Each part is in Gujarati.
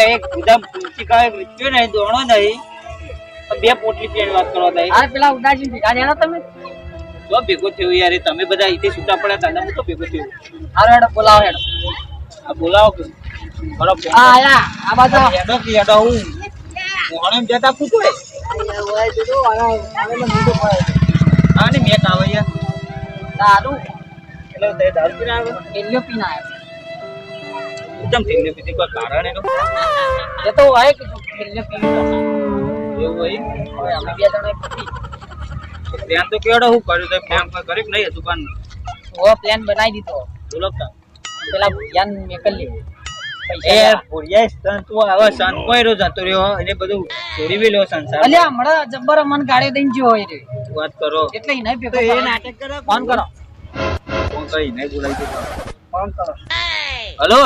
ભાઈ એક ગુદામ કાવે વેચ્યો નહીં દોણો નહીં. બે પોટલી પેણ વાત કરવા દઈ. આ પેલા ઉદાસી ભેગા લેણો તમે? તો ભેગો થયો યાર તમે બધા અહીંથી છૂટા પડ્યા હતા ને હું તો ભેગો થયો. હારો હેડો બોલાવો હેડો. આ બોલાવો કે. બરો આ આયા આ બાજુ. હેડો કે હેડો હું મોહણેમ જતા પૂછો એ હા ને મેક આવે યાર. દારૂ. એટલે તે દારૂ પીના આવે એલ્યો પીના આવ્યો. એકદમ ઢીલે પીધી કોઈ કારણ એનું? એ તો હોય કે એલિયો પીને એવું હોય? હવે અમે બે જણા પી પ્લાન તો કેવડો હું કર્યું? તો પ્લાન કોઈ કર્યું કે નહીં હતું પણ? ઓ પ્લાન બનાવી દીધો. બોલતા પેલા ભૈયાને મેકલ લે પૈસા એ લેવા. ભોળિયા સંત તો હવે સંત કોઈ રહ્યો જતો રહ્યો એને બધું છોડી બી લો સંસાર અલ્યા હમણાં જબ્બર મન ગાડી દઈને જો હોય રે વાત કરો? એટલે ઈ નહીં ભેગો તો એ નાટક કરે ફોન કરો. ફોન કરી નહીં બોલાવી દે ફોન કરો. હલો?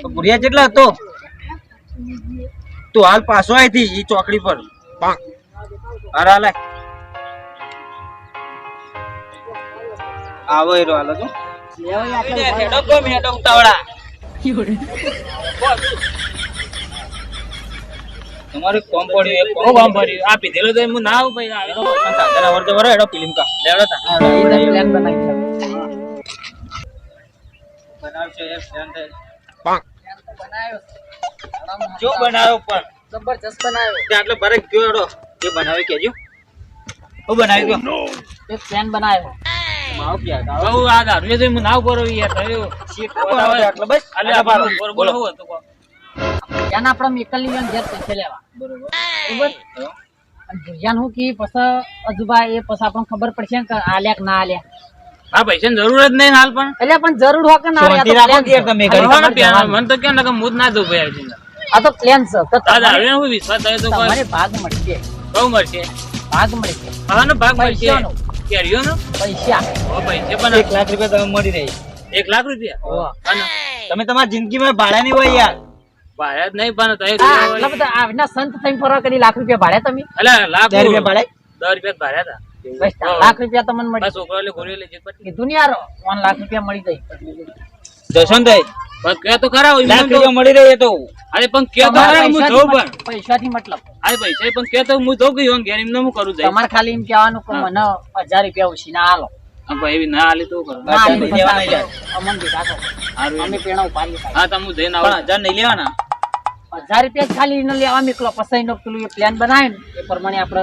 તો ભોળિયા કેટલા હતો. તું હાલ પાછો આવી હતી એ ચોકડી પર. અરે હાલે આવો એરો હાલો તો હેડો ગમ હેડો ઉતાવળા તમારું કોમ પડ્યું એક કોમ કોમ પડ્યું આ પીધેલો તો હું ના આવું ભાઈ આવે તો આવડતો વરો હેડો ફિલ્મ કા. તા. પ્લાન બનાવી બનાવશે છે. જો બનાવ્યો પણ. જબરજસ્ત બનાવ્યો. આટલો બરક ગયો હેડો જે બનાવે કેજો હું બનાવી ગયો. એક પ્લાન બનાવ્યો. બહુ આ દારૂ એ તો હું ના ઉપર યાર સીટ બસ. બોલો. આપણે ઘેર પૈસા લેવા. બરોબર? હું કી પછી અજુબા એ પછી આપણને ખબર પડશે કે આલ્યા કે ના આલ્યા આ પૈસા જરૂર જ નહીં હાલ પણ. એટલે પણ જરૂર હોય કે ના તમે. મને તો કેમ લાગે હું ના દઉં ભાઈ આ આ તો પ્લાન છે. તો આ તમારે હું વિશ્વાસ થાય તો તમારે ભાગ મળશે. બહુ મળશે. ભાગ મળશે. આનો ભાગ મળશે. પૈસાનો. કેરીઓનો? પૈસા. ઓ પૈસે પણ એક લાખ રૂપિયા તમે મળી રહી. એક લાખ રૂપિયા? તમે તમારી જિંદગીમાં ભાડા નહીં હોય યાર. ભાડે જ નહીં પણ તો બધા સંત થઈને ફરવા કરી લાખ રૂપિયા ભાડે તમે. એટલે લાખ. રૂપિયા ભાડે 10 રૂપિયા ભાડ્યા હતા. બસ લાખ રૂપિયા તમને મળી છોકરો ગોળીઓ લઈ કીધું ને યાર વન લાખ રૂપિયા મળી જાય જશવંતભાઈ પણ કે તો ખરા લાખ રૂપિયા મળી રહી તો. અરે પણ કે તો ખરા હું પૈસાથી પણ. મતલબ- પૈસાથી મતલબ. અરે પૈસા પણ કે તો હું જઉં કે ઈવન ઘેર એમને હું કરું તમારે ખાલી એમ કહેવાનું કે મને હજાર રૂપિયા ઓછી ના આલો. ભાઈ ના તો કરું ના આલી. અમન કરો. અમે. પેણા હા તમે જઈને પણ હજાર નહીં લેવાના. હજાર રૂપિયા ખાલી એને લેવા મેકલો પછી પેલું એ પ્લાન બનાવે ને એ પ્રમાણે આપણે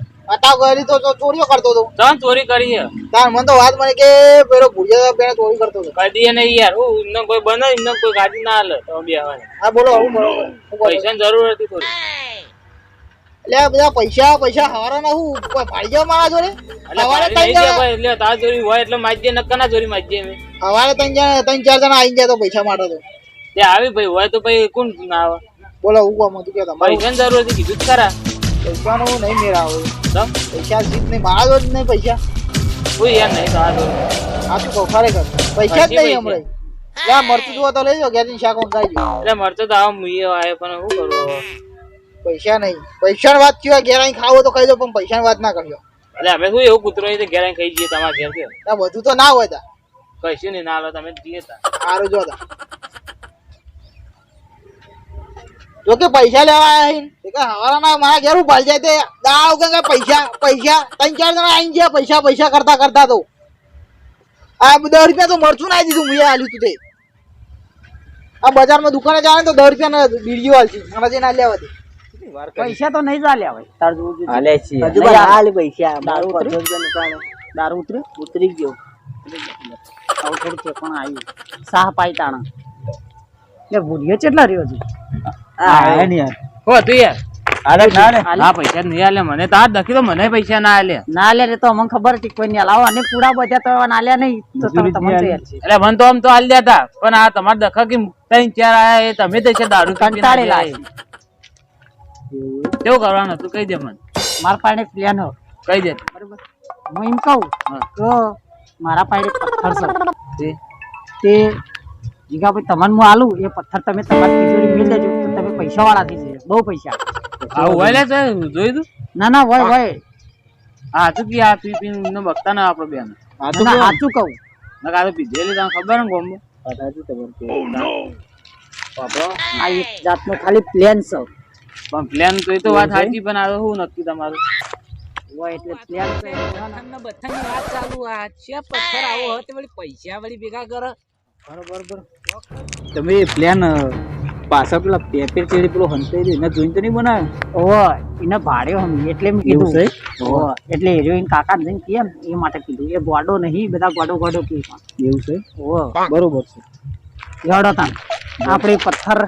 ચોરીઓ કરતો હતો. સંત ચોરી કરી તાર મને તો વાત મને કે પેલો ભૂરિયા પેલા ચોરી કરતો હતો. કદી નહીં યાર. હું એમને કોઈ બને એમને કોઈ ગાડી ના હાલે તો બે આવે હા બોલો હું બરોબર. પૈસાની જરૂર હતી થોડી એટલે બધા પૈસા પૈસા હવારા ના હું કોઈ ભાડી જવા મારા જોડે હવારે ત્રણ જણા ભાઈ, એટલે તાર ચોરી હોય એટલે માજી નક્કા ના ચોરી માજ્ય અમે. હવારે ત્રણ જણા ત્રણ ચાર જણા આવી જાય તો પૈસા માટે તો. તે આવી ભાઈ હોય તો ભાઈ કોણ ના આવે? બોલો હું કોમ હતું કે તમારે? પૈસાની જરૂર હતી કીધું ખરા. પૈસાનું નહીં મેળાવો પૈસા? જીત નહીં મારા જોડે જ નહીં પૈસા. કોઈ યાર નહીં તો આ તો આ શું કહું ખરેખર પૈસા જ નહીં હમણાં યા મરતું જુઓ તો લઈ જાઓ ઘેર શાક મંગાવી દો એટલે મરતું તો આવો મુઈએ આવે પણ શું કરું હવે? પૈસા નહીં. પૈસાની વાત કયો ગેરાઈ ખાવો તો કહી દો પણ પૈસાની વાત ના કરજો. એટલે અમે શું એવું કૂતરો નહીં તો આવીને ખાઈ જઈએ તમારા ઘેર બધું તો ના હોય તા. કશું નહીં ના હાલો તમે જઈએ તા. સારું જો તા કે પૈસા લેવા આયા કે હવારા મારા ઘેર ઉપાડ જાય તે. દાળ કે કે પૈસા પૈસા ત્રણ ચાર જણા આવીને ગયા પૈસા પૈસા કરતા કરતા તો. આ દસ રૂપિયા તો મરચું ના દીધું મુએ હાલ્યું તું તે. આ બજારમાં દુકાને જાણે તો દસ રૂપિયા ના બીડીઓ આલતી. હમણાં જઈને લેવા દે પૈસા તો નહીં ચાલ્યા ભાઈ તાર જોવું હાલે છે હજુ હાલ પૈસા. દારૂ ઉતરી દારૂ ઉતરી ઉતરી ગયો. આવું થોડું પણ આવ્યું. સાહ પાઈ તાણા. એટલે ભૂલ્યો કેટલા રહ્યો છે? હા ને યાર હો તું યાર અરે ના ને આ પૈસા નહીં આલે મને. તો દખી તો મને પૈસા ના આલે. ના લે રે તો અમને ખબર હતી કોઈ નહીં લાવો અને પૂરા બધા તો ના લ્યા નહીં તો તમે તમને છે. એટલે મને તો આમ તો આલ દેતા. પણ આ તમાર દખા કે ત્રણ ચાર આયા એ તમે તો છે દારૂ કંટાળેલા કેવું કરવાનું તું કહી દે મને. મારા પાડે પ્લાન હો. કહી દે. બરોબર? હું એમ કહું તો મારા પાડે પથ્થર છે. તે તે જીગાભાઈ તમને હું આલું? એ પથ્થર તમે તમારી તિજોરી મેળ દેજો. તો તમે પૈસા વાળા થઈ જજો બહુ પૈસા. આવું હોય લે સાહેબ, જોયું તું ના ના હોય હોય. હા તું કી આ પી પી ને બકતા ના આપડે બેન. ના, ના સાચું કહું. નકા તો પીધેલી તને ખબર ને ગોમો આ એક જાતનો ખાલી પ્લેન છે. પણ પ્લેન તો એ તો વાત સાચી પણ આ હું શું નક્કી તમારું? હોય એટલે પ્લેન છે. તમને બધાની વાત ચાલુ આ છે પથ્થર આવો વળી પૈસા વળી ભેગા કરે. તમે પ્લાન પાછા પેલા પેપર ચેડી પેલો હંતાઈ રહ્યો એને જોઈને તો નહીં બનાવ્યો ઓય એને ભાડ્યો હમ એટલે મેં કીધું. એવું છે? ઓય, એટલે હિરોઈન કાકા જઈને કેમ એ માટે કીધું. એ ગોડો નહીં બધા ગોડો ગોડો કે એવું છે? ઓ બરોબર છે. ગાડો તાન આપણે પથ્થર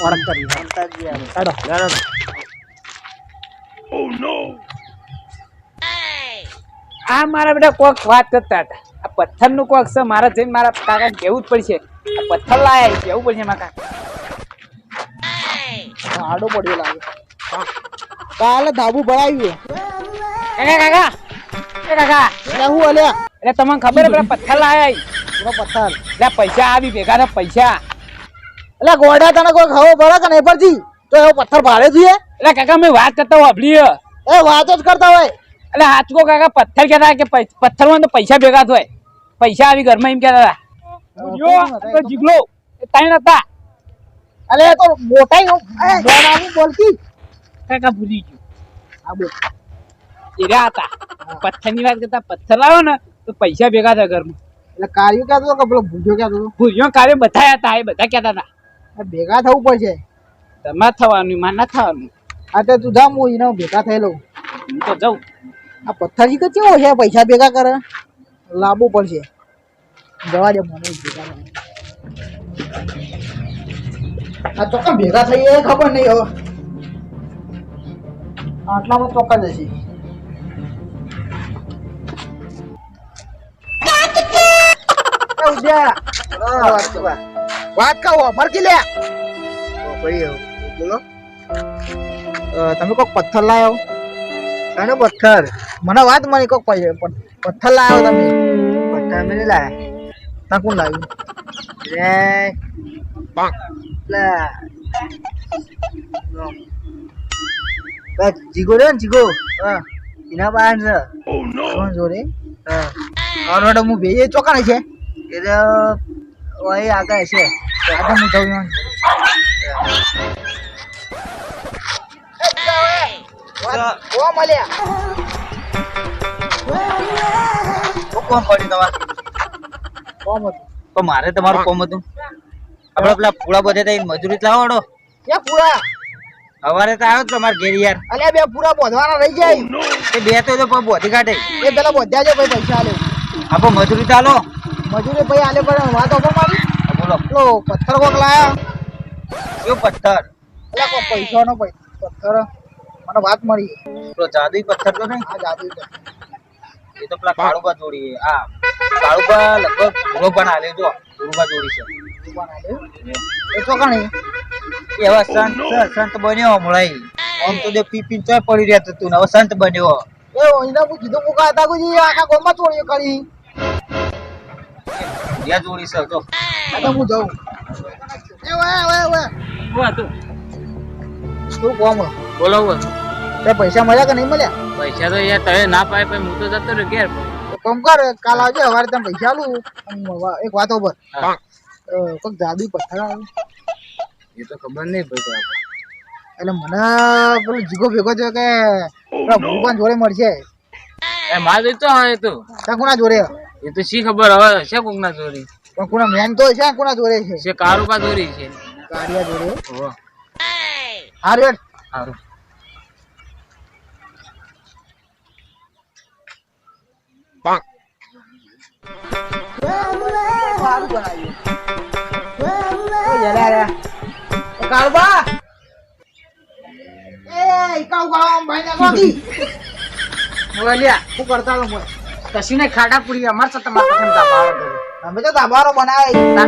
વરમ કરી. હેડો. આ મારા બેટા કોક વાત કરતા હતા. આ પથ્થરનું કોક છે મારે જઈને મારા કાકા કેવું જ પડશે. આ પથ્થર લાયા કેવું પડશે મારા કાકા આડો પડ્યો લાગે. કાલે ધાબુ ભરાયું કાકા કાકા! એ કાકા! એટલે હું અલ્યા? એટલે તમને ખબર હે પેલા પથ્થર લાયા ઈ? પથ્થર. એટલે પૈસા આવી ભેગા ને પૈસા. એટલે ગોડા તને કોઈ ખબર પડે કે નહીં પડતી? તો એવો પથ્થર ભાડે જોઈએ? એટલે કાકા મેં વાત કરતા હોય હે. એ વાતો જ કરતા હોય. એટલે હાચકો કાકા પથ્થર કહેતા કે પથ્થરમાં તો પૈસા ભેગા થાય. પૈસા આવી ઘરમાં એમ કહેતા હતા. જીગલો. ત્રણ હતા. અલે તો મોટાઈ બોલતી. કાકા ભૂલી ગયું. હા બોલ હતા વાત કરતા પથ્થર લાવો ને તો પૈસા ભેગા થાય ઘરમાં. એટલે કાર્યો કહેતો હતો કે પેલો ભૂજો કહેતો કાર્ય બધા હતા એ બધા કહેતા હતા. ભેગા થવું પડશે. તમારે થવાનું મારે ના થવાનું. આ તો તું જા હું એને ભેગા થયેલો. હું તો જાઉં. આ પથ્થર તો કેવો છે? પૈસા ભેગા કરે. લાંબુ પડશે. જવા દે મને ભેગા. આ ચોક્કસ ભેગા થઈ એ ખબર નહીં હવે. આટલામાં ચોક્કસ ઉદ્યા. વાત કહો મરકી લે. બોલો. તમે કોઈક પથ્થર લાયો? કનો પથ્થર. મને વાત મળી કોક પથ્થર લાવ્યો તમે. પથ્થર મેં લાયા તા કોણ લાવ્યું? રે લા. જીગો રે જીગો. હા. એના બાર છે. કોણ જોડે હા. મુ હું ભેજે ચોકાણે છે. એટલે ઓય આગળ છે. આગળ હું જઉં ઓ મળ્યા કોમ પડ્યું તમારે કોમ હતું પણ મારે તમારું કોમ હતું. આપડે પેલા પૂળા બધે તઈ મજૂરી જ લાવડો ક્યાં પૂરા સવારે તો આવ્યો જ તમારે ઘેર યાર. અલ્યા બે પૂરા બોધવાના રહી જાય. એ બે તો પણ બોધી કાઢે. એ પેલા બોધ્યા છે ભાઈ પૈસા આલે. આપો મજૂરી ચાલો. મજૂરી ભાઈ આલે પણ વાત હતો મારી બોલો. પેલો પથ્થર કોક લાયા. કયો પથ્થર? એટલે કોઈ પૈસાનો પથ્થર. મને વાત મળી. તો જાદુઈ પથ્થર તો નહીં? આ જાદુઈ પથ્થર. એ તો પેલા કાળુબા જોડી આ કાળુબા લગભગ ભૂરો પણ હાલે જો. ભૂરોબા જોડી છે. આલે. એ ચોકાણી એ એવા સંત સંત બન્યો હમણાં આમ તો જે પીપી ચોય પડી રહેતો તું હવે સંત બન્યો. એ ઓઈના હું કીધું મુકા હતા કોઈ આખા ગોમાં ચોરીઓ કરી. જ્યાં જોડી છે જો. આ તો હું જાઉં. એ વે વે વે તું. કોમ બોલો બોલો. તે પૈસા મળ્યા કે નહીં મળ્યા? પૈસા તો યાર તમે ના પાય પછી હું તો જતો રહ્યો ઘેર કામ કર કાલ આવજે સવારે તમે પૈસા આલું એક વાત ઉપર હા. કોઈક જાદુ પથ્થર આવે. એ તો ખબર નહીં ભાઈ એટલે મને પેલો જીગો ભેગો થયો કે ભગવાન જોડે મળશે. એ માર તો એ તો. કોના જોડે? એ તો શી ખબર હવે છે કોક ના ચોરી પણ કોના મેન તો છે કોના જોડે છે? છે કારુબા જોડી છે. કારિયા જોડે. હારું હારું. સારું બનાવ્યું રે એ કાળુબા એ ભાઈ ના ગોતી બોલ્યા કરતા લો ખાડા પૂરી અમાર તો તમારે ધાબા વાળો અમે તો દાબારો બનાવે. આ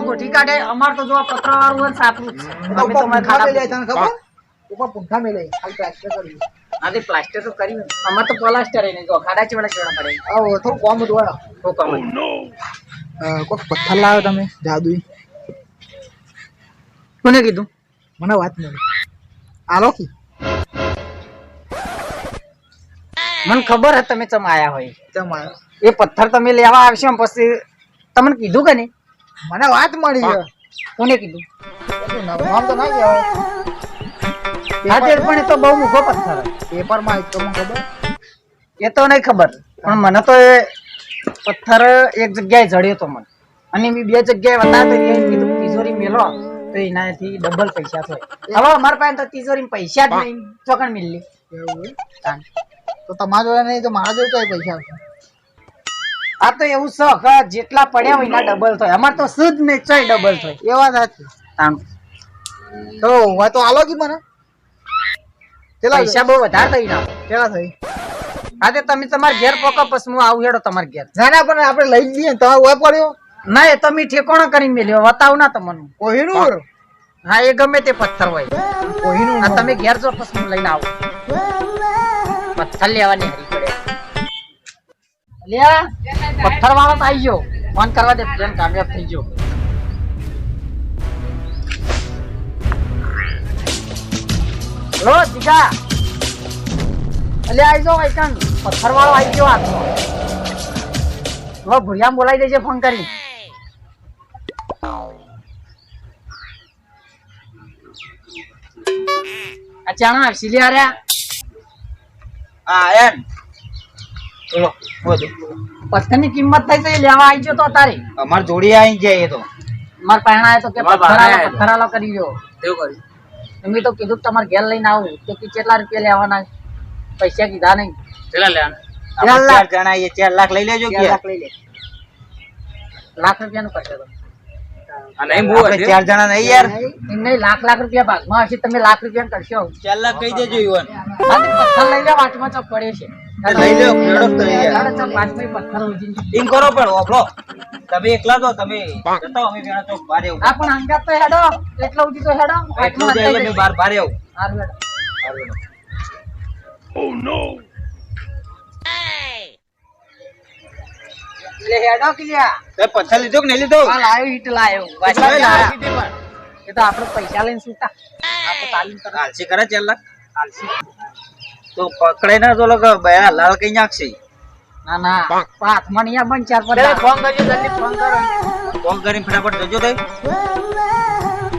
ગોઠી કાઢે. અમાર તો જો આ વાળું હોય સાપરું અમે તો ખાડા મેલાય તને ખબર? ઉપર પૂંઠા મેલાય ખાલી પ્લાસ્ટર કર્યું આથી પ્લાસ્ટર તો કર્યું અમાર તો પ્લાસ્ટર એને જો ખાડા ચેવડા ચેવડા પડે આવો થોડું કોમ હતું તો કોમ કોક પથ્થર લાવ્યો તમે જાદુઈ કોને કીધું મને વાત મળી આલો કી મને ખબર હે તમે ચમ આયા હોય ચમ આયા એ પથ્થર તમે લેવા આવશો પછી તમને કીધું કે નહીં મને વાત મળી છે કોને કીધું નામ તો ના કહેવાય હા પણ તો બહુ મોટો પથ્થર હે. પેપરમાં એક તો ખબર એ તો નહીં ખબર પણ મને તો એ પથ્થર એક જગ્યાએ જડ્યો તો મને. અને બી બે જગ્યાએ વતા એને કીધું તિજોરી મેલો તો એનાથી ડબલ પૈસા થાય. હવે અમાર પાસે તો તિજોરી પૈસા જ નહીં. ચોકણ મિલલી. તો તમારા જોડે નહીં તો મારા જોડે તો પૈસા આવશે આ તો એવું શોખ જેટલા પડ્યા હોય એના ડબલ થાય. અમાર તો સુદ ને ચોય ડબલ થાય. એવા નથી તો હું તો આલો કી મને. પૈસા બહુ વધારે થઈ ના કેટલા થઈ. હા તમે તમારા ઘેર પોકો પછી હું આવું હેડો તમારા ઘેર. ના ના પણ આપણે લઈ લઈએ તમારે હોય પડ્યો. ના એ તમે ઠેકોણો કરીને મેલ્યો. વતાવ ના તમને. કોહિનૂર. હા. એ ગમે તે પથ્થર હોય. કોહિનૂર. આ તમે ઘેર જો પછી હું લઈને આવું. પથ્થર લેવાની હરી પડે. લ્યા પથ્થર વાળો તો આવી ગયો. ફોન કરવા દે પ્લેન કામયાબ થઈ ગયો. લો દીકા અલે આવી જાઓ આઈકન પથ્થર વાળો આવી ગયો હાથમાં. લો ભુરિયામ બોલાવી દેજે ફોન કરી ચાણા આવશે લે આર્યા હા એમ. બોલો પથ્થરની કિંમત થઈ તો લેવા આવી ગયો તો તારે. અમાર જોડી આવી જાય એ તો. માર પહેણા તો કે પથ્થર પથ્થર કરી ગયો એવું કર્યું. તો કીધું તમારે ઘેર લઈને આવું. તો કે કેટલા રૂપિયા લેવાના? પૈસા કીધા નહીં. કેટલા લેવાના? ચાર લાખ. ચાર જણા ચાર લાખ લઈ લેજો લાખ લઈ લે. લાખ રૂપિયાનું કરશે તો ચાર જણા નહીં યાર. નહીં લાખ લાખ રૂપિયા ભાગમાં આવશે તમે લાખ રૂપિયા કરશો. ચાર લાખ કહી દેજો યુવાન. લઈ લે પડે છે. લઈ લ્યો, યાર. ચાલો, ચાલો, પથ્થર. કરો પણ ઓફલો. તમે એકલા તો તમે જતો અમે વેણા તો બારે આવું. આ પણ અંગાત તો હેડો. એટલો ઉજી તો હેડો. એટલો જ એટલે બાર બારે આવું. હારું હેડો. લે હેડો. કે તે પથ્થર લીધો કે નહીં લીધો? આ લાયો હીટ લાયો. વાટમાં લાયા? લાયા. એ તો આપણે પૈસા લઈને સુતા. આપણે તાલીમ કરે આલસી કરે ચાર લાખ. તો પકડાઈ ના તો લોકો બયા લાલ કઈ નાખશે ના ના હાથમાં નહીં બંધ ચાર પર ફોન કરજો જલ્દી ફોન કરો. ફોન કરીને ફટાફટ જજો તઈ.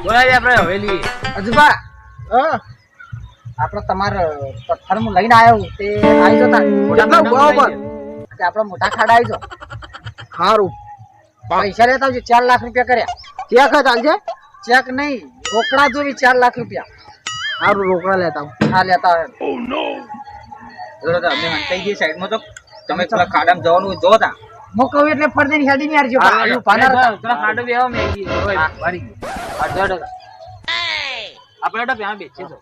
બોલાવી આપણે હવેલી. અજબા હા? આપણે તમારે પથ્થર હું લઈને આવ્યો તે આવી જતા. કેટલા બરાબર આપણે મોટા ખાડા આવી જો સારું પૈસા લેતા આવજો ચાર લાખ રૂપિયા કર્યા. ચેક જ ચાલશે ચેક નહીં રોકડા જોવી ચાર લાખ રૂપિયા. સારું રોકડા લેતા. હા લેતા આવે જોડો તો અમે હંતાઈ ગઈ સાઈડમાં તો. તમે થોડા ખાડામાં જવાનું હોય જો તા. હું કહું એટલે ફરતી ની હેડી ની આરજો ભાઈ, ઊભા ના રહેતા. ખાડો બેવા મે ગઈ હા. બારી અડધો આપણે તો ત્યાં બેચી છો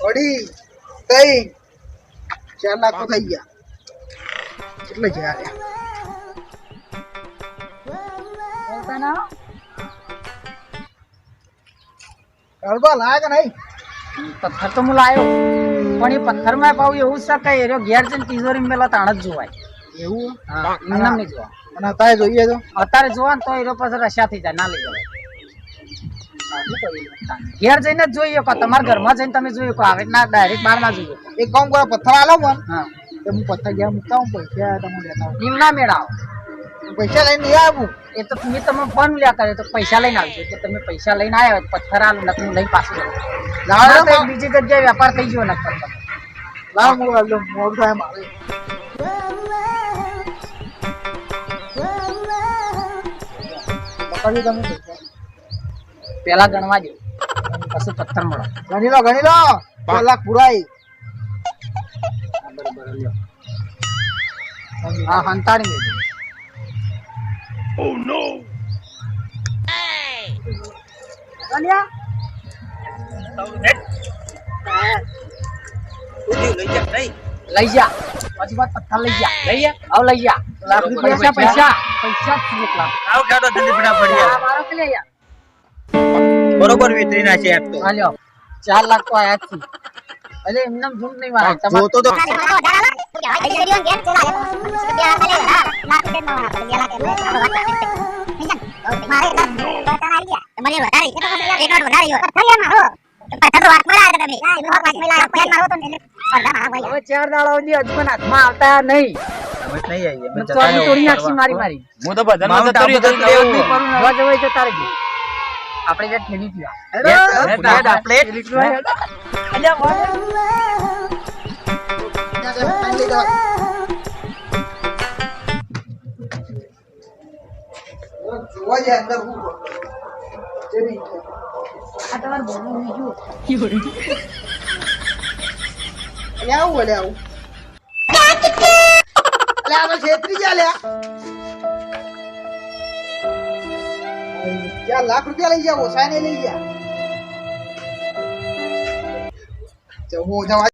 ઓડી તઈ ચાર લાખ થઈ ગયા. કેટલે છે યાર ગરબા કે નહીં. પથ્થર તો હું લાયો. પણ એ પથ્થરમાં પાવું એવું છે કે એરો ઘેર જઈને તિજોરી મેલા તાણ જ જોવાય. એવું? હા નહીં જોવા અને અત્યારે જોઈએ તો? અત્યારે જોવા ને તો એરો પછી રશા થઈ જાય ના લઈ જવાય. ઘેર જઈને જ જોઈએ કો તમારા ઘરમાં જઈને તમે જોઈએ કો આવે ના ડાયરેક્ટ બહાર ના જોઈએ એક કામ કરો પથ્થર આલો મને. હા. તો હું પથ્થર ગયા મૂકતા હું પૈસા તમે લેતા આવું. એમ ના મેળાવો પૈસા લઈને નહીં આવું. એ તો મેં તમે ફોન લ્યા કરે તો પૈસા લઈને આવજો. કે તમે પૈસા લઈને આવ્યા હોય તો પથ્થર આલું નકર હું લઈને પાછું જાઉં. લાવો ના તો લાવો. બીજી જગ્યાએ વેપાર થઈ ગયો. હું આલો મોડું થાય મારે તમે પેલા ગણવા દો. પછી પથ્થર મળો. ગણી લો ગણી લો. ચાર લાખ પુરાઈ. હા હંતાડી મેળજો લઈ જા નહીં લઈ જા. પછી બાદ પથ્થર લઈ જા. લઈ જા. આવ લઈ જા. લાખ રૂપિયા પૈસા પૈસા. જ લાખ આવ ખાડો જલ્દી ફટાફટ યાર આ મારો કે લે યાર બરોબર વિતરી ના છે આપ તો. હા લ્યો. ચાર લાખ તો આયા છે. એટલે એમનામ ઝૂમ નહીં મારા તમારે તો હવે ચાર દાડા સુધી અજમન હાથમાં આવતા નહીં તો રહો. હું તો માઉન્ટ જતો રહ્યો, આપણે જે ઠેલી થયા હેડ, હેડ, જોવા જાય અંદર હું ચડી અલે આવું અલે આવું. અલે આ તો છેતરી ગયા લ્યા ચાર લાખ રૂપિયા લઈ જાઓ સાને લઈ ગયા જવું જવા